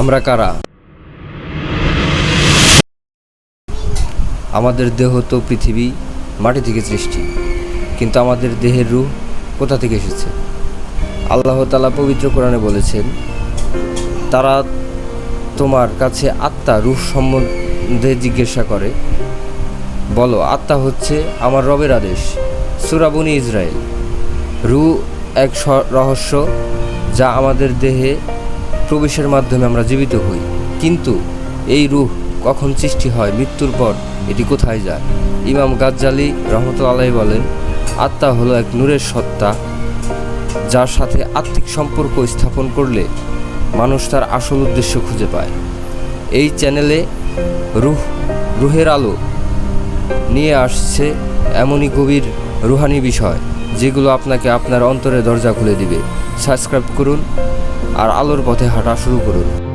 আমরা কারা? আমাদের দেহ তো পৃথিবী, মাটি থেকে সৃষ্টি। কিন্তু আমাদের দেহের রূহ কোথা থেকে এসেছে? আল্লাহ তালা পবিত্র কোরআনে বলেছেন, তারা তোমার কাছে আত্মা রূহ সম্বন্ধে জিজ্ঞাসা করে। বলো, আত্মা হচ্ছে আমার রবের আদেশ। সুরাবনি ইসরায়েল রু এক রহস্য যা আমাদের দেহে প্রবেশের মাধ্যমে আমরা জীবিত হই। কিন্তু এই রূহ কখন সৃষ্টি হয়, মৃত্যুর পর এটি কোথায় যায়? ইমাম গাজ্জালি রহমতুল্লাহ বলেন, আত্মা হলো এক নূরের সত্তা, যার সাথে আত্মিক সম্পর্ক স্থাপন করলে মানুষ তার আসল উদ্দেশ্য খুঁজে পায়। এই চ্যানেলে রুহ, রুহের আলো নিয়ে আসছে এমনই গভীর রুহানি বিষয়, যেগুলো আপনাকে আপনার অন্তরে দরজা খুলে দিবে। সাবস্ক্রাইব করুন আর আলোর পথে হাঁটা শুরু করুন।